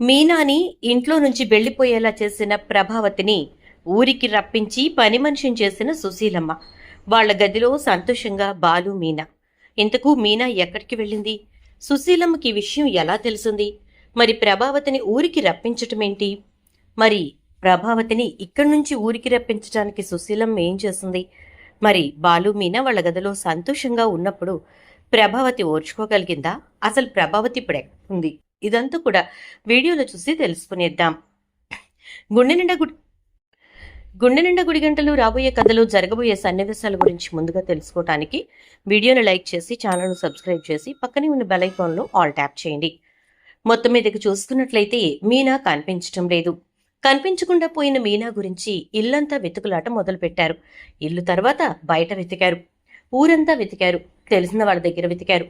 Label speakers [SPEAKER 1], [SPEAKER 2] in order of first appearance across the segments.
[SPEAKER 1] మీనాని ఇంట్లో నుంచి వెళ్ళిపోయేలా చేసిన ప్రభావతిని ఊరికి రప్పించి పని మనిషిని చేసిన సుశీలమ్మ. వాళ్ళ గదిలో సంతోషంగా బాలు మీనా. ఇంతకు మీనా ఎక్కడికి వెళ్ళింది? సుశీలమ్మకి విషయం ఎలా తెలిసింది? మరి ప్రభావతిని ఊరికి రప్పించటమేంటి? మరి ప్రభావతిని ఇక్కడి నుంచి ఊరికి రప్పించడానికి సుశీలమ్మ ఏం చేసింది? మరి బాలు మీనా వాళ్ళ గదిలో సంతోషంగా ఉన్నప్పుడు ప్రభావతి ఓర్చుకోగలిగిందా? అసలు ప్రభావతి ఇప్పుడు ఉంది ఇదంతా కూడా వీడియోలో చూసి తెలుసుకునేద్దాం. గుండె నిండా గుడి గుండె నిండా గుడి గంటలు రాబోయే కథలు జరగబోయే సన్నివేశాల గురించి ముందుగా తెలుసుకోవటానికి వీడియోను లైక్ చేసి ఛానల్ను సబ్స్క్రైబ్ చేసి పక్కనే ఉన్న బెలైకాన్లో ఆల్ ట్యాప్ చేయండి. మొత్తం మీదకి చూసుకున్నట్లయితే మీనా కనిపించటం లేదు. కనిపించకుండా పోయిన మీనా గురించి ఇల్లంతా వెతుకులాట మొదలుపెట్టారు. ఇల్లు తర్వాత బయట వెతికారు. ఊరంతా వెతికారు. తెలిసిన వాళ్ళ దగ్గర వెతికారు.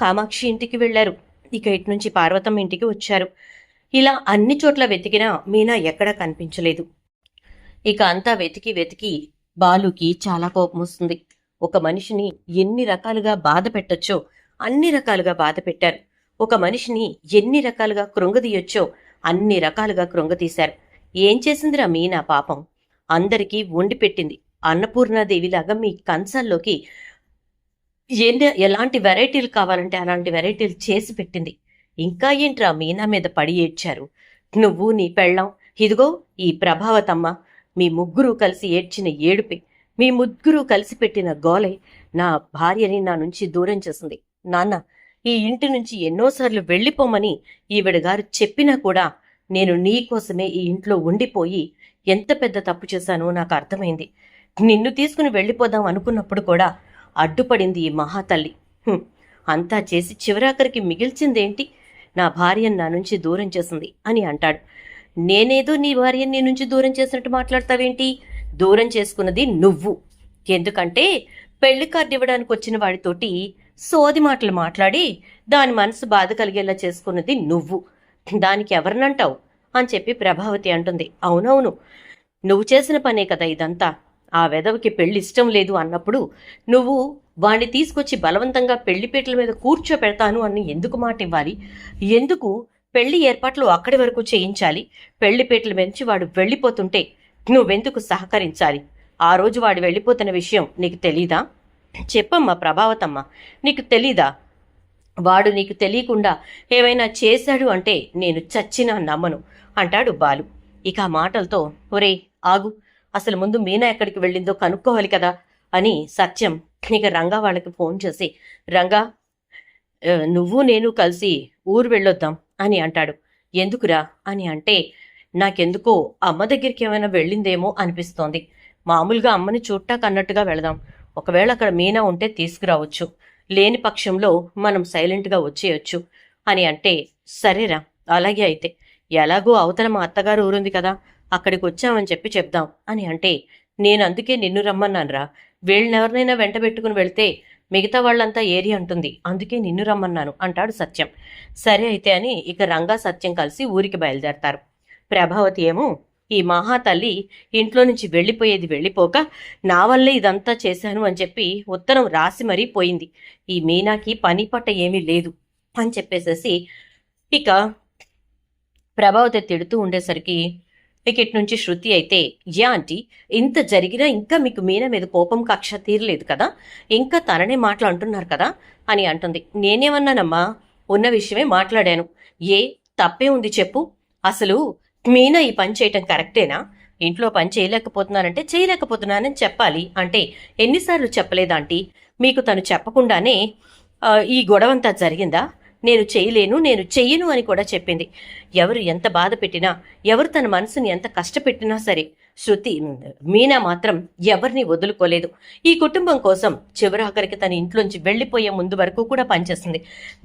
[SPEAKER 1] కామాక్షి ఇంటికి వెళ్ళారు ఇక ఇటు నుంచి పార్వతమ్మ ఇంటికి వచ్చారు. ఇలా అన్ని చోట్ల వెతికినా మీనా ఎక్కడా కనిపించలేదు. ఇక అంతా వెతికి వెతికి బాలుకి చాలా కోపం వస్తుంది. ఒక మనిషిని ఎన్ని రకాలుగా బాధ పెట్టొచ్చో అన్ని రకాలుగా బాధ పెట్టారు. ఒక మనిషిని ఎన్ని రకాలుగా కృంగదీయొచ్చో అన్ని రకాలుగా కృంగతీశారు. ఏం చేసిందిరా మీనా పాపం? అందరికీ వండి పెట్టింది. అన్నపూర్ణాదేవిలాగా మీ కంచాల్లోకి ఎన్ని ఎలాంటి వెరైటీలు కావాలంటే అలాంటి వెరైటీలు చేసి పెట్టింది. ఇంకా ఏంట్రా మీనా మీద పడి ఏడ్చారు? నువ్వు నీ పెళ్ళాం. ఇదిగో ఈ ప్రభావతమ్మ మీ ముగ్గురు కలిసి ఏడ్చిన ఏడుపే మీ ముగ్గురు కలిసి పెట్టిన గోలే నా భార్యని నా నుంచి దూరం చేసింది. నాన్న ఈ ఇంటి నుంచి ఎన్నోసార్లు వెళ్ళిపోమని ఈవిడ గారు చెప్పినా కూడా నేను నీ కోసమే ఈ ఇంట్లో ఉండిపోయి ఎంత పెద్ద తప్పు చేశానో నాకు అర్థమైంది. నిన్ను తీసుకుని వెళ్ళిపోదాం అనుకున్నప్పుడు కూడా అడ్డుపడింది ఈ మహాతల్లి. అంతా చేసి చివరాఖరికి మిగిల్చిందేంటి? నా భార్యను నా నుంచి దూరం చేసింది అని అంటాడు. నేనేదో నీ భార్యని నీ నుంచి దూరం చేసినట్టు మాట్లాడతావేంటి? దూరం చేసుకున్నది నువ్వు. ఎందుకంటే పెళ్ళి కార్డు ఇవ్వడానికి వచ్చిన వాడితోటి సోది మాటలు మాట్లాడి దాని మనసు బాధ కలిగేలా చేసుకున్నది నువ్వు. దానికి ఎవరినంటావు? అని చెప్పి ప్రభావతి అంటుంది. అవునవును. నువ్వు చేసిన పనే కదా ఇదంతా. ఆ వెధవకి పెళ్ళి ఇష్టం లేదు అన్నప్పుడు నువ్వు వాణ్ణి తీసుకొచ్చి బలవంతంగా పెళ్ళిపేటల మీద కూర్చోపెడతాను అని ఎందుకు మాట ఇవ్వాలి? ఎందుకు పెళ్ళి ఏర్పాట్లు అక్కడి వరకు చేయించాలి? పెళ్ళిపేటల నుంచి వాడు వెళ్ళిపోతుంటే నువ్వెందుకు సహకరించాలి? ఆ రోజు వాడు వెళ్ళిపోతున్న విషయం నీకు తెలీదా? చెప్పమ్మా ప్రభావతమ్మ నీకు తెలీదా? వాడు నీకు తెలియకుండా ఏమైనా చేశాడు అంటే నేను చచ్చినా నమ్మను అంటాడు బాలు. ఇక ఆ మాటలతో ఒరే ఆగు అసలు ముందు మీనా ఎక్కడికి వెళ్ళిందో కనుక్కోవాలి కదా అని సత్యం ఇక రంగా వాళ్ళకి ఫోన్ చేసి రంగా నువ్వు నేను కలిసి ఊరు వెళ్ళొద్దాం అని అంటాడు. ఎందుకురా? అని అంటే నాకెందుకో అమ్మ దగ్గరికి ఏమైనా వెళ్ళిందేమో అనిపిస్తోంది. మామూలుగా అమ్మని చూట్టాక అన్నట్టుగా వెళదాం. ఒకవేళ అక్కడ మీనా ఉంటే తీసుకురావచ్చు. లేని పక్షంలో మనం సైలెంట్గా వచ్చేయొచ్చు అని అంటే సరేరా అలాగే అయితే. ఎలాగో అవతల మా అత్తగారు ఊరుంది కదా అక్కడికి వచ్చామని చెప్పి చెప్దాం అని అంటే నేను అందుకే నిన్ను రమ్మన్నానురా. వీళ్ళనెవరినైనా వెంట పెట్టుకుని వెళ్తే మిగతా వాళ్ళంతా ఏరి అంటుంది. అందుకే నిన్ను రమ్మన్నాను అంటాడు సత్యం. సరే అయితే అని ఇక రంగా సత్యం కలిసి ఊరికి బయలుదేరతారు. ప్రభావతి ఏమో ఈ మహాతల్లి ఇంట్లో నుంచి వెళ్ళిపోయేది వెళ్ళిపోక నా వల్లే ఇదంతా చేశాను అని చెప్పి ఉత్తరం రాసి మరీ పోయింది. ఈ మీనాకి పని పట్ట ఏమీ లేదు అని చెప్పేసేసి ఇక ప్రభావతి తిడుతూ ఉండేసరికి ఇక నుంచి శృతి అయితే యా ఆంటీ ఇంత జరిగినా ఇంకా మీకు మీన మీద కోపం కక్ష తీరలేదు కదా? ఇంకా తననే మాటలు అంటున్నారు కదా? అని అంటుంది. నేనేమన్నానమ్మా ఉన్న విషయమే మాట్లాడాను. ఏ తప్పే ఉంది చెప్పు. అసలు మీనా ఈ పని చేయటం కరెక్టేనా? ఇంట్లో పని చేయలేకపోతున్నానంటే చేయలేకపోతున్నానని చెప్పాలి. అంటే ఎన్నిసార్లు చెప్పలేదాంటీ మీకు తను చెప్పకుండానే ఈ గొడవంతా జరిగిందా? నేను చేయలేను నేను చెయ్యను అని కూడా చెప్పింది. ఎవరు ఎంత బాధ పెట్టినా ఎవరు తన మనసుని ఎంత కష్టపెట్టినా సరే శృతి మీనా మాత్రం ఎవరిని వదులుకోలేదు. ఈ కుటుంబం కోసం చివరాఖరికి తన ఇంట్లోంచి వెళ్ళిపోయే ముందు వరకు కూడా పనిచేస్తుంది.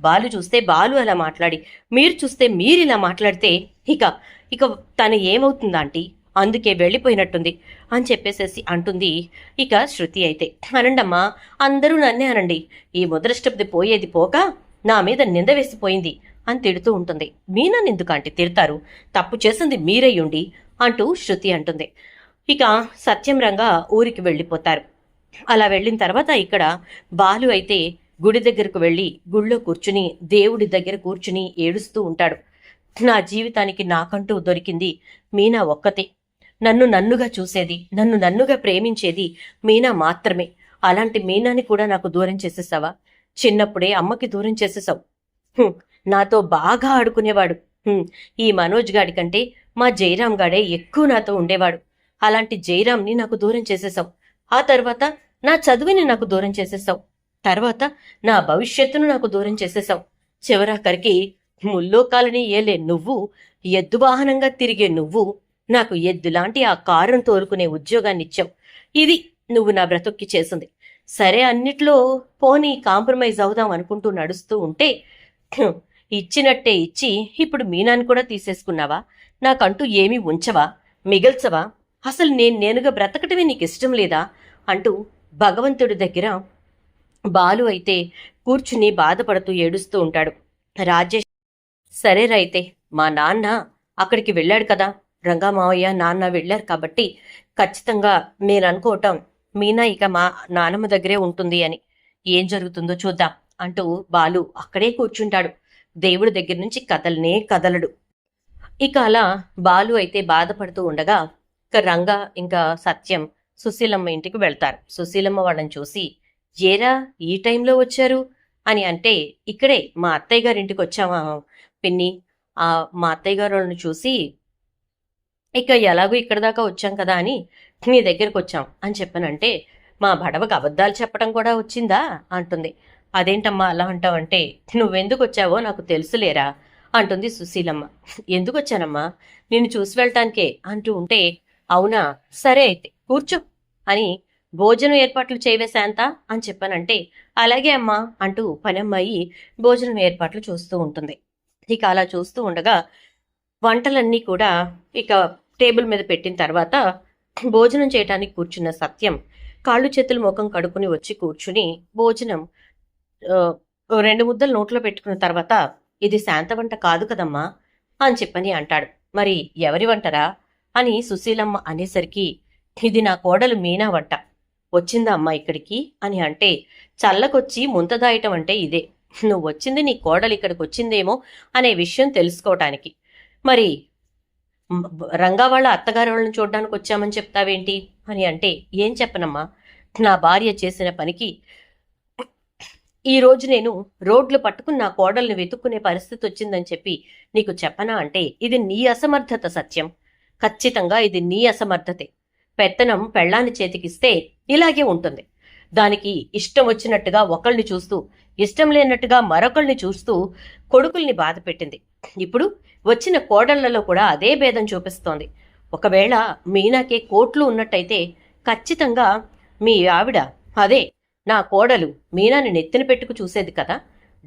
[SPEAKER 1] బాలు చూస్తే బాలు అలా మాట్లాడి మీరు చూస్తే మీరు ఇలా మాట్లాడితే ఇక ఇక తను ఏమవుతుందా ఆంటీ? అందుకే వెళ్ళిపోయినట్టుంది అని చెప్పేసేసి అంటుంది ఇక శృతి అయితే. అనండమ్మా అందరూ నన్నే అనండి. ఈ ముద్రష్టపతి పోయేది పోక నా మీద నింద వేసిపోయింది అని తిడుతూ ఉంటుంది. మీనా ఎందుకంటే తిడతారు? తప్పు చేసింది మీరయ్యుండి అంటూ శృతి అంటుంది. ఇక సత్యం రంగా ఊరికి వెళ్ళిపోతారు. అలా వెళ్ళిన తర్వాత ఇక్కడ బాలు అయితే గుడి దగ్గరకు వెళ్ళి గుళ్ళో కూర్చుని దేవుడి దగ్గర కూర్చుని ఏడుస్తూ ఉంటాడు. నా జీవితానికి నాకంటూ దొరికింది మీనా ఒక్కతే. నన్ను నన్నుగా చూసేది నన్ను నన్నుగా ప్రేమించేది మీనా మాత్రమే. అలాంటి మీనాని కూడా నాకు దూరం చేసేసావా? చిన్నప్పుడే అమ్మకి దూరం చేసేసావు నాతో బాగా ఆడుకునేవాడు. ఈ మనోజ్ గాడి కంటే మా జయరాం గాడే ఎక్కువ నాతో ఉండేవాడు. అలాంటి జయరాంని నాకు దూరం చేసేసావు ఆ తర్వాత నా చదువుని నాకు దూరం చేసేసావు తర్వాత నా భవిష్యత్తును నాకు దూరం చేసేసావు చివరాఖరికి ముల్లోకాలని ఏలే నువ్వు ఎద్దు వాహనంగా తిరిగే నువ్వు నాకు ఎద్దులాంటి ఆ కారును తోలుకునే ఉద్యోగాన్ని ఇచ్చావు ఇది నువ్వు నా బ్రతుక్కి చేసింది. సరే అన్నిట్లో పోనీ కాంప్రమైజ్ అవుదాం అనుకుంటూ నడుస్తూ ఉంటే ఇచ్చినట్టే ఇచ్చి ఇప్పుడు మీనాన్ని కూడా తీసేసుకున్నావా? నాకంటూ ఏమీ ఉంచవా? మిగల్చవా? అసలు నేను నేనుగా బ్రతకటమే నీకు ఇష్టం లేదా? అంటూ భగవంతుడి దగ్గర బాలు అయితే కూర్చుని బాధపడుతూ ఏడుస్తూ ఉంటాడు. రాజేష్ సరే రైతే మా నాన్న అక్కడికి వెళ్ళాడు కదా. రంగా మావయ్య నాన్న వెళ్ళారు కాబట్టి ఖచ్చితంగా నేను అనుకోవటం మీనా ఇక మా నానమ్మ దగ్గరే ఉంటుంది అని. ఏం జరుగుతుందో చూద్దాం అంటూ బాలు అక్కడే కూర్చుంటాడు. దేవుడి దగ్గర నుంచి కదలనే కదలడు. ఇక అలా బాలు అయితే బాధపడుతూ ఉండగా ఇక రంగా ఇంకా సత్యం సుశీలమ్మ ఇంటికి వెళ్తారు. సుశీలమ్మ వాళ్ళని చూసి ఏరా ఈ టైంలో వచ్చారు? అని అంటే ఇక్కడే మా అత్తయ్య గారి ఇంటికి వచ్చామా పిన్ని. ఆ మా అత్తయ్య గారు వాళ్ళని చూసి ఇక ఎలాగో ఇక్కడ దాకా వచ్చాం కదా అని నీ దగ్గరికి వచ్చాం అని చెప్పానంటే మా బడవకు అబద్ధాలు చెప్పడం కూడా వచ్చిందా? అంటుంది. అదేంటమ్మా అలా అంటావంటే నువ్వెందుకు వచ్చావో నాకు తెలుసులేరా? అంటుంది సుశీలమ్మ. ఎందుకు వచ్చానమ్మా? నిన్ను చూసి వెళ్ళటానికే అంటూ ఉంటే అవునా? సరే అయితే కూర్చో అని భోజనం ఏర్పాట్లు చేయవే శాంత అని చెప్పానంటే అలాగే అమ్మా అంటూ పనమ్మాయి భోజనం ఏర్పాట్లు చూస్తూ ఉంటుంది. ఇక అలా చూస్తూ ఉండగా వంటలన్నీ కూడా ఇక టేబుల్ మీద పెట్టిన తర్వాత భోజనం చేయటానికి కూర్చున్న సత్యం కాళ్ళు చేతులు ముఖం కడుక్కుని వచ్చి కూర్చుని భోజనం రెండు ముద్దలు నోట్లో పెట్టుకున్న తర్వాత ఇది శాంత వంట కాదు కదమ్మా అని చెప్పని అంటాడు. మరి ఎవరి వంటరా అని సుశీలమ్మ అనేసరికి ఇది నా కోడలు మీనా వంట వచ్చిందా అమ్మ ఇక్కడికి అని అంటే చల్లకొచ్చి ముంతదాయటం అంటే ఇదే. నువ్వు వచ్చింది నీ కోడలు ఇక్కడికి వచ్చిందేమో అనే విషయం తెలుసుకోవటానికి. మరి రంగావాళ్ళ రంగా వాళ్ళ అత్తగారి వాళ్ళని చూడడానికి వచ్చామని చెప్తావేంటి? అని అంటే ఏం చెప్పనమ్మా? నా భార్య చేసిన పనికి ఈ రోజు నేను రోడ్లు పట్టుకుని నా కోడల్ని వెతుక్కునే పరిస్థితి వచ్చిందని చెప్పి నీకు చెప్పనా అంటే ఇది నీ అసమర్థత సత్యం. ఖచ్చితంగా ఇది నీ అసమర్థతే. పెత్తనం పెళ్ళాన్ని చేతికిస్తే ఇలాగే ఉంటుంది. దానికి ఇష్టం వచ్చినట్టుగా ఒకళ్ళని చూస్తూ ఇష్టం లేనట్టుగా మరొకళ్ళని చూస్తూ కొడుకుల్ని బాధ పెట్టింది ఇప్పుడు వచ్చిన కోడళ్ళలో కూడా అదే భేదం చూపిస్తోంది. ఒకవేళ మీనాకే కోట్లు ఉన్నట్టయితే ఖచ్చితంగా మీ ఆవిడ అదే నా కోడలు మీనాని నెత్తిన పెట్టుకు చూసేది కదా.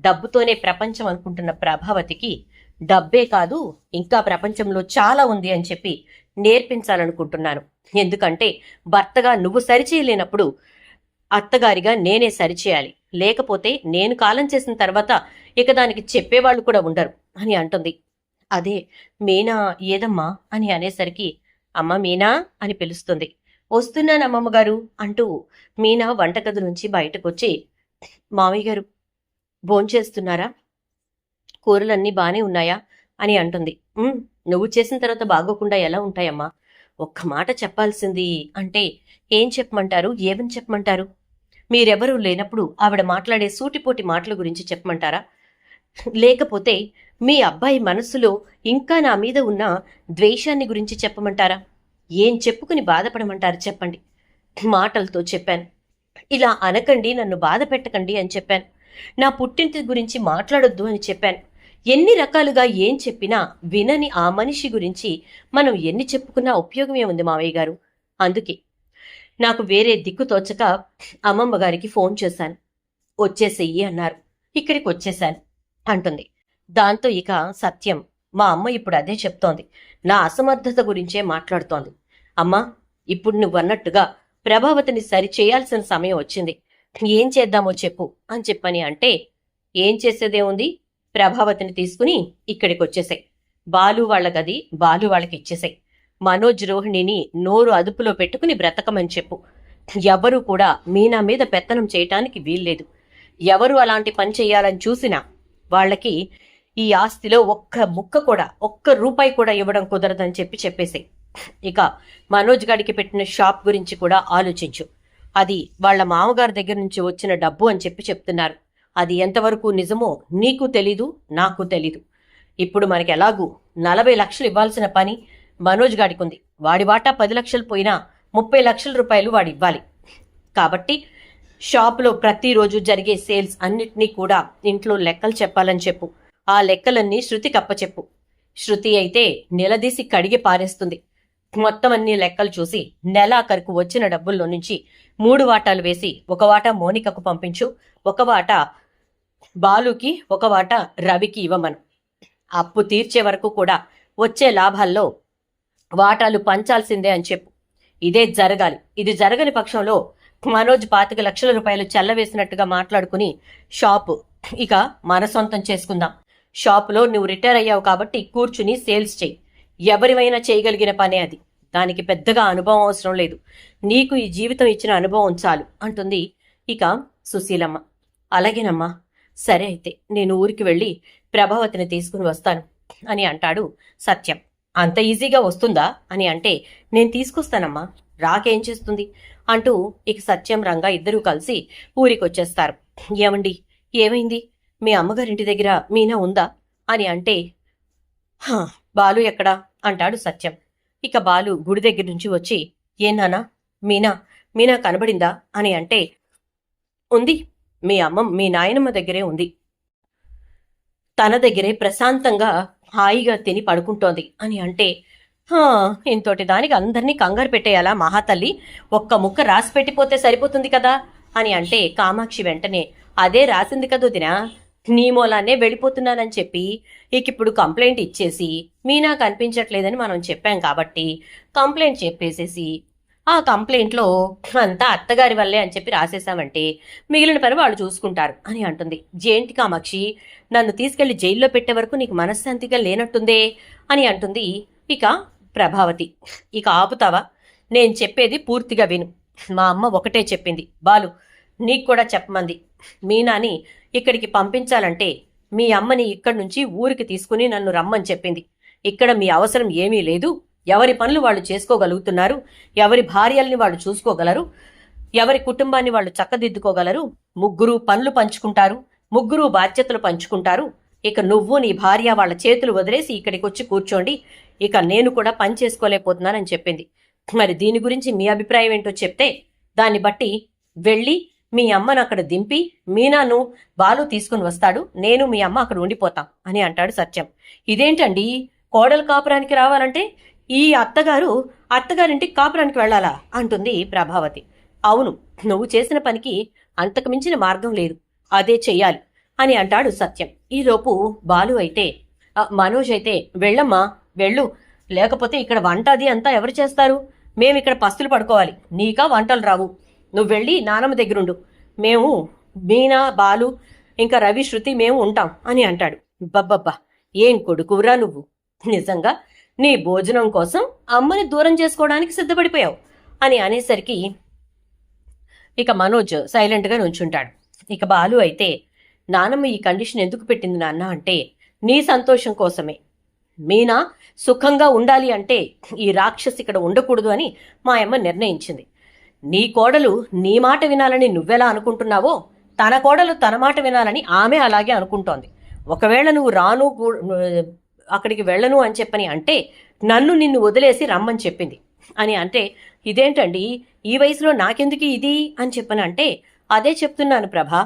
[SPEAKER 1] డబ్బుతోనే ప్రపంచం అనుకుంటున్న ప్రభావతికి డబ్బే కాదు ఇంకా ప్రపంచంలో చాలా ఉంది అని చెప్పి నేర్పించాలనుకుంటున్నాను. ఎందుకంటే భర్తగా నువ్వు సరిచేయలేనప్పుడు అత్తగారిగా నేనే సరిచేయాలి. లేకపోతే నేను కాలం చేసిన తర్వాత ఇక దానికి చెప్పేవాళ్ళు కూడా ఉండరు అని అంటుంది. అదే మీనా ఏదమ్మా? అని అనేసరికి అమ్మ మీనా? అని పిలుస్తుంది. వస్తున్నాను అమ్మమ్మ గారు అంటూ మీనా వంటగది నుంచి బయటకొచ్చి మామయ్య గారు భోంచేస్తున్నారా? కూరలన్నీ బానే ఉన్నాయా? అని అంటుంది. నువ్వు చేసిన తర్వాత బాగోకుండా ఎలా ఉంటాయమ్మా? ఒక్క మాట చెప్పాల్సింది అంటే ఏం చెప్పమంటారు? ఏమని చెప్పమంటారు? మీరెవరూ లేనప్పుడు ఆవిడ మాట్లాడే సూటిపోటి మాటల గురించి చెప్పమంటారా? లేకపోతే మీ అబ్బాయి మనస్సులో ఇంకా నా మీద ఉన్న ద్వేషాన్ని గురించి చెప్పమంటారా? ఏం చెప్పుకుని బాధపడమంటారు చెప్పండి. మాటలతో చెప్పాను. ఇలా అనకండి నన్ను బాధ పెట్టకండి అని చెప్పాను. నా పుట్టింటి గురించి మాట్లాడొద్దు అని చెప్పాను. ఎన్ని రకాలుగా ఏం చెప్పినా వినని ఆ మనిషి గురించి మనం ఎన్ని చెప్పుకున్నా ఉపయోగమే ఉంది మావయ్య గారు. అందుకే నాకు వేరే దిక్కు తోచక అమ్మమ్మ గారికి ఫోన్ చేశాను. వచ్చేసేయి అన్నారు. ఇక్కడికి వచ్చేశాను అంటుంది. దాంతో ఇక సత్యం మా అమ్మ ఇప్పుడు అదే చెప్తోంది. నా అసమర్థత గురించే మాట్లాడుతోంది. అమ్మా ఇప్పుడు నువ్వు అన్నట్టుగా ప్రభావతిని సరి చేయాల్సిన సమయం వచ్చింది. ఏం చేద్దామో చెప్పు అని చెప్పని అంటే ఏం చేసేదే ఉంది? ప్రభావతిని తీసుకుని ఇక్కడికి వచ్చేసాయి బాలు వాళ్ళ గది బాలు వాళ్ళకి ఇచ్చేసాయి. మనోజ్ రోహిణిని నోరు అదుపులో పెట్టుకుని బ్రతకమని చెప్పు. ఎవరూ కూడా మీనా మీద పెత్తనం చేయటానికి వీల్లేదు. ఎవరు అలాంటి పని చేయాలని చూసినా వాళ్ళకి ఈ ఆస్తిలో ఒక్క ముక్క కూడా ఒక్క రూపాయి కూడా ఇవ్వడం కుదరదని చెప్పి చెప్పేసి ఇక మనోజ్ గాడికి పెట్టిన షాప్ గురించి కూడా ఆలోచించు. అది వాళ్ళ మామగారి దగ్గర నుంచి వచ్చిన డబ్బు అని చెప్పి చెప్తున్నారు. అది ఎంతవరకు నిజమో నీకు తెలీదు నాకు తెలీదు. ఇప్పుడు మనకి ఎలాగూ నలభై లక్షలు ఇవ్వాల్సిన పని మనోజ్ గాడికి ఉంది వాడి వాటా పది లక్షలు పోయినా ముప్పై లక్షల రూపాయలు వాడు ఇవ్వాలి కాబట్టి షాపులో ప్రతిరోజు జరిగే సేల్స్ అన్నిటినీ కూడా ఇంట్లో లెక్కలు చెప్పాలని చెప్పు. ఆ లెక్కలన్నీ శృతికి అప్పచెప్పు. శృతి అయితే నిలదీసి కడిగి పారేస్తుంది. మొత్తం అన్ని లెక్కలు చూసి నెలాఖరుకు వచ్చిన డబ్బుల్లో నుంచి మూడు వాటాలు వేసి ఒక వాటా మోనికకు పంపించు ఒక వాటా బాలుకి ఒక వాటా రవికి ఇవ్వమను. అప్పు తీర్చే వరకు కూడా వచ్చే లాభాల్లో వాటాలు పంచాల్సిందే అని చెప్పు. ఇదే జరగాలి. ఇది జరగని పక్షంలో మనోజ్ పాతిక లక్షల రూపాయలు చల్లవేసినట్టుగా మాట్లాడుకుని షాపు ఇక మన సొంతం చేసుకుందాం. షాపులో నువ్వు రిటైర్ అయ్యావు కాబట్టి కూర్చుని సేల్స్ చెయ్యి. ఎవరివైనా చేయగలిగిన పనే అది. దానికి పెద్దగా అనుభవం అవసరం లేదు. నీకు ఈ జీవితం ఇచ్చిన అనుభవం చాలు అంటుంది ఇక సుశీలమ్మ. అలాగేనమ్మా. సరే అయితే నేను ఊరికి వెళ్ళి ప్రభావతిని తీసుకుని వస్తాను అని అంటాడు సత్యం. అంత ఈజీగా వస్తుందా? అని అంటే నేను తీసుకొస్తానమ్మా. రాకేం చేస్తుంది? అంటూ ఇక సత్యం రంగా ఇద్దరూ కలిసి ఊరికొచ్చేస్తారు. ఏమండి? ఏమైంది? మీ అమ్మగారింటి దగ్గర మీనా ఉందా? అని అంటే బాలు ఎక్కడా? అంటాడు సత్యం. ఇక బాలు గుడి దగ్గర నుంచి వచ్చి ఏ నానా మీనా? మీనా కనబడిందా? అని అంటే ఉంది. మీ అమ్మ మీ నాయనమ్మ దగ్గరే ఉంది. తన దగ్గరే ప్రశాంతంగా హాయిగా తిని పడుకుంటోంది. అని అంటే ఇంతోటి దానికి అందరినీ కంగారు పెట్టేయాలా మహాతల్లి? ఒక్క ముక్క రాసి పెట్టిపోతే సరిపోతుంది కదా? అని అంటే కామాక్షి వెంటనే అదే రాసింది కదా వదినా నీ మూలానే వెళ్ళిపోతున్నానని చెప్పి ఇక ఇప్పుడు కంప్లైంట్ ఇచ్చేసి మీనా కనిపించట్లేదని మనం చెప్పాం కాబట్టి కంప్లైంట్ చెప్పేసేసి ఆ కంప్లైంట్లో అంతా అత్తగారి వల్లే అని చెప్పి రాసేసామంటే మిగిలిన పని వాళ్ళు చూసుకుంటారు అని అంటుంది. జేంటి కామాక్షి నన్ను తీసుకెళ్ళి జైల్లో పెట్టే వరకు నీకు మనశ్శాంతిగా లేనట్టుందే అని అంటుంది ఇక ప్రభావతి. ఇక ఆపుతావా? నేను చెప్పేది పూర్తిగా విను. మా అమ్మ ఒకటే చెప్పింది. బాలు నీకు కూడా చెప్పమంది. మీనాని ఇక్కడికి పంపించాలంటే మీ అమ్మని ఇక్కడి నుంచి ఊరికి తీసుకుని నన్ను రమ్మని చెప్పింది. ఇక్కడ మీ అవసరం ఏమీ లేదు. ఎవరి పనులు వాళ్ళు చేసుకోగలుగుతున్నారు. ఎవరి భార్యల్ని వాళ్ళు చూసుకోగలరు. ఎవరి కుటుంబాన్ని వాళ్ళు చక్కదిద్దుకోగలరు. ముగ్గురు పనులు పంచుకుంటారు. ముగ్గురు బాధ్యతలు పంచుకుంటారు. ఇక నువ్వు నీ భార్య వాళ్ళ చేతులు వదిలేసి ఇక్కడికి వచ్చి కూర్చోండి. ఇక నేను కూడా పని చేసుకోలేకపోతున్నానని చెప్పింది. మరి దీని గురించి మీ అభిప్రాయం ఏంటో చెప్తే దాన్ని బట్టి వెళ్ళి మీ అమ్మను అక్కడ దింపి మీనాను బాలు తీసుకుని వస్తాడు నేను మీ అమ్మ అక్కడ ఉండిపోతాం అని అంటాడు సత్యం. ఇదేంటండి? కోడలు కాపురానికి రావాలంటే ఈ అత్తగారు అత్తగారింటికి కాపురానికి వెళ్ళాలా? అంటుంది ప్రభావతి. అవును నువ్వు చేసిన పనికి అంతకు మించిన మార్గం లేదు. అదే చెయ్యాలి. అని అంటాడు సత్యం. ఈలోపు బాలు అయితే మనోజ్ అయితే వెళ్ళమ్మా వెళ్ళు. లేకపోతే ఇక్కడ వంట అది అంతా ఎవరు చేస్తారు? మేము ఇక్కడ పస్తులు పడుకోవాలి. నీకా వంటలు రావు. నువ్వు వెళ్ళి నానమ్మ దగ్గరుండు. మేము మీనా బాలు ఇంకా రవి శృతి మేము ఉంటాం అని అంటాడు. బబ్బబ్బా ఏం కొడుకురా నువ్వు? నిజంగా నీ భోజనం కోసం అమ్మని దూరం చేసుకోవడానికి సిద్ధపడిపోయావు అని అనేసరికి ఇక మనోజ్ సైలెంట్గా నుంచుంటాడు. ఇక బాలు అయితే నానమ్మ ఈ కండిషన్ ఎందుకు పెట్టింది నాన్న అంటే నీ సంతోషం కోసమే. మీనా సుఖంగా ఉండాలి అంటే ఈ రాక్షసి ఇక్కడ ఉండకూడదు అని మా అమ్మ నిర్ణయించింది. నీ కోడలు నీ మాట వినాలని నువ్వెలా అనుకుంటున్నావో తన కోడలు తన మాట వినాలని ఆమె అలాగే అనుకుంటోంది. ఒకవేళ నువ్వు రాను అక్కడికి వెళ్ళను అని చెప్పని అంటే నన్ను నిన్ను వదిలేసి రమ్మని చెప్పింది. అని అంటే ఇదేంటండి ఈ వయసులో నాకెందుకు ఇది అని చెప్పని అంటే అదే చెప్తున్నాను ప్రభా.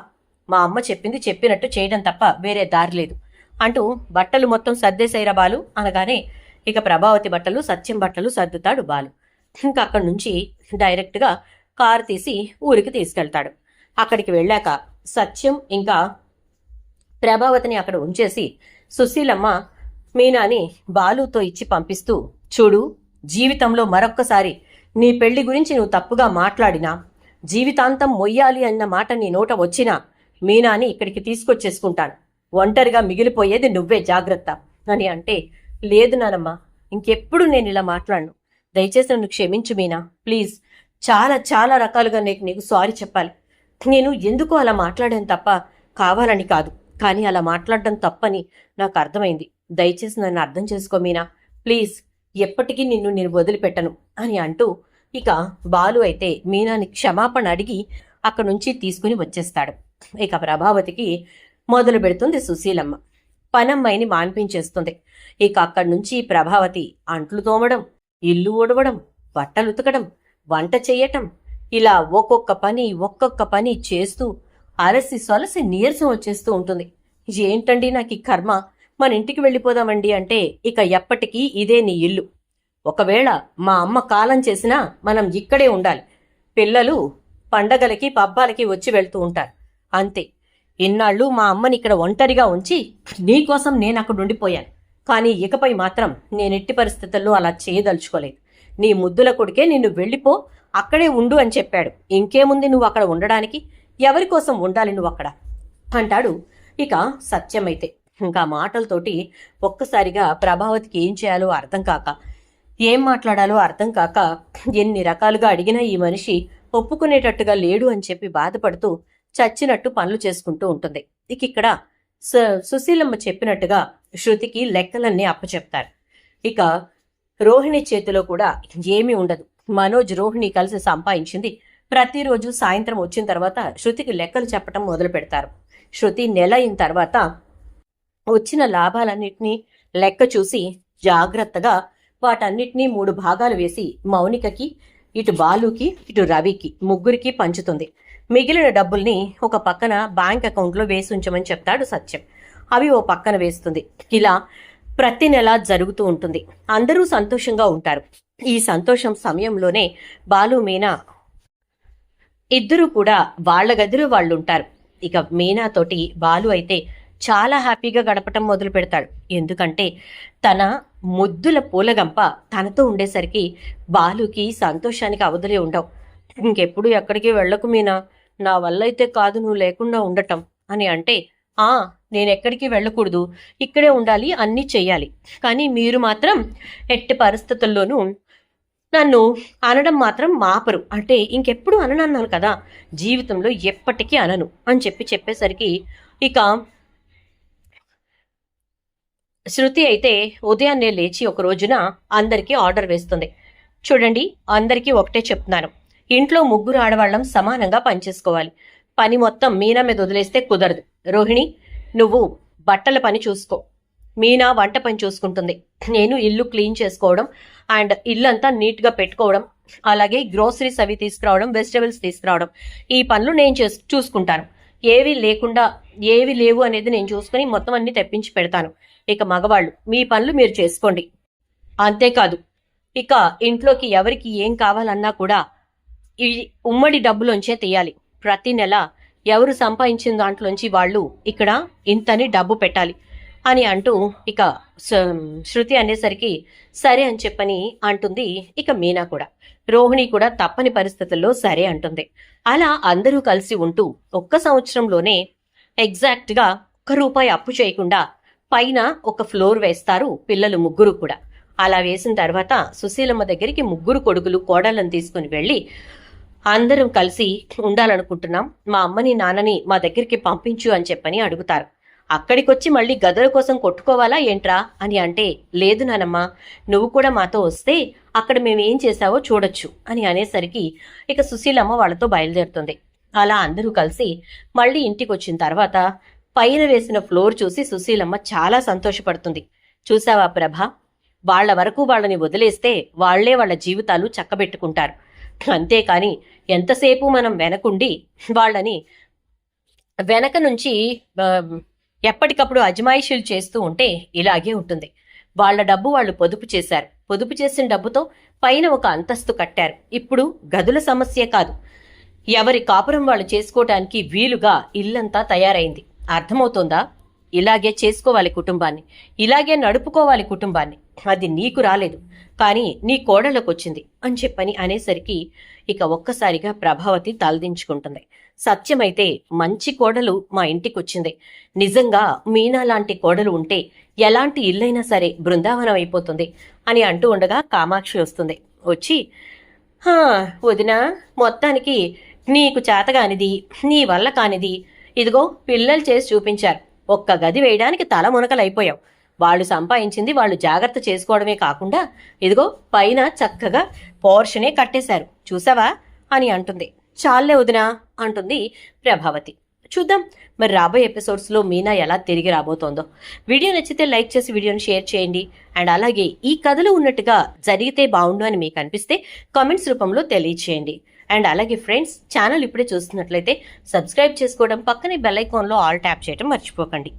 [SPEAKER 1] మా అమ్మ చెప్పింది చెప్పినట్టు చేయడం తప్ప వేరే దారి లేదు. అంటూ బట్టలు మొత్తం సర్దేశాయిరా బాలు అనగానే ఇక ప్రభావతి బట్టలు సత్యం బట్టలు సర్దుతాడు బాలు. ఇంకా అక్కడి నుంచి డైరెక్ట్గా కారు తీసి ఊరికి తీసుకెళ్తాడు. అక్కడికి వెళ్ళాక సత్యం ఇంకా ప్రభావతిని అక్కడ ఉంచేసి సుశీలమ్మ మీనాని బాలుతో ఇచ్చి పంపిస్తూ చూడు జీవితంలో మరొక్కసారి నీ పెళ్ళి గురించి నువ్వు తప్పుగా మాట్లాడినా జీవితాంతం మొయ్యాలి అన్న మాట నీ నోట వచ్చినా మీనాని ఇక్కడికి తీసుకొచ్చేసుకుంటాను. ఒంటరిగా మిగిలిపోయేది నువ్వే జాగ్రత్త అని అంటే లేదు నానమ్మ ఇంకెప్పుడు నేను ఇలా మాట్లాడను. దయచేసి నన్ను క్షమించు మీనా. ప్లీజ్. చాలా చాలా రకాలుగా నీకు నీకు సారీ చెప్పాలి. నేను ఎందుకు అలా మాట్లాడాను తప్ప కావాలని కాదు. కానీ అలా మాట్లాడడం తప్పని నాకు అర్థమైంది. దయచేసి నన్ను అర్థం చేసుకో మీనా. ప్లీజ్. ఎప్పటికీ నిన్ను నేను వదిలిపెట్టను అని అంటూ ఇక బాలు అయితే మీనాని క్షమాపణ అడిగి అక్కడి నుంచి తీసుకుని వచ్చేస్తాడు. ఇక ప్రభావతికి మొదలు పెడుతుంది సుశీలమ్మ. పనమ్మాయిని మాన్పించేస్తుంది. ఇక అక్కడి నుంచి ప్రభావతి అంట్లు తోమడం ఇల్లు ఊడవడం బట్టలు ఉతకడం వంట చెయ్యటం ఇలా ఒక్కొక్క పని ఒక్కొక్క పని చేస్తూ అలసి సొలసి నీరసం వచ్చేస్తూ ఉంటుంది. ఏంటండి నాకు ఈ కర్మ? మన ఇంటికి వెళ్ళిపోదామండి అంటే ఇక ఎప్పటికీ ఇదే నీ ఇల్లు. ఒకవేళ మా అమ్మ కాలం చేసినా మనం ఇక్కడే ఉండాలి. పిల్లలు పండగలకి పబ్బాలకి వచ్చి వెళ్తూ ఉంటారు. అంతే. ఇన్నాళ్ళు మా అమ్మని ఇక్కడ ఒంటరిగా ఉంచి నీకోసం నేను అక్కడ ఉండిపోయాను. కానీ ఇకపై మాత్రం నేను ఎట్టి పరిస్థితుల్లో అలా చేయదలుచుకోలేదు. నీ ముద్దుల కొడుకే నిన్ను వెళ్ళిపో అక్కడే ఉండు అని చెప్పాడు. ఇంకేముంది నువ్వు అక్కడ ఉండడానికి? ఎవరి కోసం ఉండాలి నువ్వు అక్కడ? అంటాడు ఇక సత్యమైతే. ఇంకా మాటలతోటి ఒక్కసారిగా ప్రభావతికి ఏం చేయాలో అర్థం కాక ఏం మాట్లాడాలో అర్థం కాక ఎన్ని రకాలుగా అడిగినా ఈ మనిషి ఒప్పుకునేటట్టుగా లేడు అని చెప్పి బాధపడుతూ చచ్చినట్టు పనులు చేసుకుంటూ ఉంటుంది. ఇక ఇక్కడ సుశీలమ్మ చెప్పినట్టుగా శృతికి లెక్కలన్నీ అప్పచెప్తారు. ఇక రోహిణి చేతిలో కూడా ఏమీ ఉండదు. మనోజ్ రోహిణి కలిసి సంపాదించింది ప్రతిరోజు సాయంత్రం వచ్చిన తర్వాత శృతికి లెక్కలు చెప్పటం మొదలు పెడతారు. శృతి నెల అయిన తర్వాత వచ్చిన లాభాలన్నింటినీ లెక్క చూసి జాగ్రత్తగా వాటన్నిటినీ మూడు భాగాలు వేసి మౌనికకి ఇటు బాలుకి ఇటు రవికి ముగ్గురికి పంచుతుంది. మిగిలిన డబ్బుల్ని ఒక పక్కన బ్యాంక్ అకౌంట్లో వేసి ఉంచమని చెప్తాడు సత్యం. అవి ఓ పక్కన వేస్తుంది. ఇలా ప్రతి నెల జరుగుతూ ఉంటుంది. అందరూ సంతోషంగా ఉంటారు. ఈ సంతోషం సమయంలోనే బాలు మీనా ఇద్దరూ కూడా వాళ్ళ గదిలో వాళ్ళు ఉంటారు ఇక మీనాతోటి బాలు అయితే చాలా హ్యాపీగా గడపటం మొదలు పెడతాడు. ఎందుకంటే తన ముద్దుల పూలగంప తనతో ఉండేసరికి బాలుకి సంతోషానికి అవధులే ఉండవు. ఇంకెప్పుడు ఎక్కడికి వెళ్ళకు మీనా? నా వల్ల అయితే కాదు నువ్వు లేకుండా ఉండటం. అని అంటే ఆ నేను ఎక్కడికి వెళ్ళకూడదు. ఇక్కడే ఉండాలి అన్నీ చెయ్యాలి. కానీ మీరు మాత్రం ఎట్టి పరిస్థితుల్లోనూ నన్ను అనడం మాత్రం మాపరు. అంటే ఇంకెప్పుడు అననన్నాను కదా జీవితంలో ఎప్పటికీ అనను అని చెప్పి చెప్పేసరికి ఇక శృతి అయితే ఉదయాన్నే లేచి ఒక రోజున అందరికీ ఆర్డర్ వేస్తుంది. చూడండి అందరికీ ఒకటే చెప్తున్నాను. ఇంట్లో ముగ్గురు ఆడవాళ్ళం సమానంగా పనిచేసుకోవాలి. పని మొత్తం మీనా మీద వదిలేస్తే కుదరదు. రోహిణి నువ్వు బట్టల పని చూసుకో. మీనా వంట పని చూసుకుంటుంది. నేను ఇల్లు క్లీన్ చేసుకోవడం అండ్ ఇల్లంతా నీట్గా పెట్టుకోవడం అలాగే గ్రోసరీస్ అవి తీసుకురావడం వెజిటబుల్స్ తీసుకురావడం ఈ పనులు నేను చేసు చూసుకుంటాను. ఏవి లేకుండా ఏవి లేవు అనేది నేను చూసుకుని మొత్తం అన్ని తెప్పించి పెడతాను. ఇక మగవాళ్ళు మీ పనులు మీరు చేసుకోండి. అంతేకాదు ఇక ఇంట్లోకి ఎవరికి ఏం కావాలన్నా కూడా ఈ ఉమ్మడి డబ్బులోంచే తీయాలి. ప్రతి నెల ఎవరు సంపాదించిన దాంట్లోంచి వాళ్ళు ఇక్కడ ఇంతని డబ్బు పెట్టాలి అని అంటూ ఇక శృతి అనేసరికి సరే అని చెప్పని అంటుంది ఇక మీనా కూడా. రోహిణి కూడా తప్పని పరిస్థితుల్లో సరే అంటుంది. అలా అందరూ కలిసి ఉంటూ ఒక్క సంవత్సరంలోనే ఎగ్జాక్ట్గా ఒక్క రూపాయి అప్పు చేయకుండా పైన ఒక ఫ్లోర్ వేస్తారు పిల్లలు ముగ్గురు కూడా. అలా వేసిన తర్వాత సుశీలమ్మ దగ్గరికి ముగ్గురు కొడుకులు కోడలను తీసుకుని వెళ్ళి అందరం కలిసి ఉండాలనుకుంటున్నాం. మా అమ్మని నాన్నని మా దగ్గరికి పంపించు అని చెప్పని అడుగుతారు. అక్కడికొచ్చి మళ్ళీ గదుల కోసం కొట్టుకోవాలా ఏంట్రా అని అంటే లేదు నానమ్మ నువ్వు కూడా మాతో వస్తే అక్కడ మేము ఏం చేశావో చూడొచ్చు అని అనేసరికి ఇక సుశీలమ్మ వాళ్ళతో బయలుదేరుతుంది. అలా అందరూ కలిసి మళ్ళీ ఇంటికి వచ్చిన తర్వాత పైన వేసిన ఫ్లోర్ చూసి సుశీలమ్మ చాలా సంతోషపడుతుంది. చూసావా ప్రభ? వాళ్ళ వరకు వాళ్ళని వదిలేస్తే వాళ్ళే వాళ్ళ జీవితాలు చక్కబెట్టుకుంటారు. అంతేకాని ఎంతసేపు మనం వెనకుండి వాళ్ళని వెనక నుంచి ఎప్పటికప్పుడు అజమాయిషీలు చేస్తూ ఉంటే ఇలాగే ఉంటుంది. వాళ్ళ డబ్బు వాళ్ళు పొదుపు చేశారు. పొదుపు చేసిన డబ్బుతో పైన ఒక అంతస్తు కట్టారు. ఇప్పుడు గదుల సమస్య కాదు. ఎవరి కాపురం వాళ్ళు చేసుకోవటానికి వీలుగా ఇల్లంతా తయారైంది. అర్థమవుతోందా? ఇలాగే చేసుకోవాలి కుటుంబాన్ని. ఇలాగే నడుపుకోవాలి కుటుంబాన్ని. అది నీకు రాలేదు. కానీ నీ కోడళ్ళకొచ్చింది అని చెప్పని అనేసరికి ఇక ఒక్కసారిగా ప్రభావతి తలదించుకుంటుంది. సత్యమైతే మంచి కోడలు మా ఇంటికొచ్చింది. నిజంగా మీనా లాంటి కోడలు ఉంటే ఎలాంటి ఇల్లైనా సరే బృందావనం అయిపోతుంది అని అంటూ ఉండగా కామాక్షి వస్తుంది. వచ్చి వదినా మొత్తానికి నీకు చేతగానిది నీ వల్ల కానిది ఇదిగో పిల్లలు చేసి చూపించారు. ఒక్క గది వేయడానికి తల మునకలైపోయావు. వాళ్ళు సంపాదించింది వాళ్ళు జాగ్రత్త చేసుకోవడమే కాకుండా ఇదిగో పైన చక్కగా పోర్షనే కట్టేశారు. చూసావా? అని అంటుంది. చాలే వదినా అంటుంది ప్రభావతి. చూద్దాం. మరి రాబోయే ఎపిసోడ్స్లో మీనా ఎలా తిరిగి రాబోతోందో. వీడియో నచ్చితే లైక్ చేసి వీడియోని షేర్ చేయండి. అండ్ అలాగే ఈ కథలో ఉన్నట్టుగా జరిగితే బాగుండు అని మీకు అనిపిస్తే కామెంట్స్ రూపంలో తెలియచేయండి. అండ్ అలాగే ఫ్రెండ్స్ ఛానల్ ఇప్పుడే చూస్తున్నట్లయితే సబ్స్క్రైబ్ చేసుకోవడం పక్కనే బెల్ ఐకాన్లో ఆల్ ట్యాప్ చేయడం మర్చిపోకండి.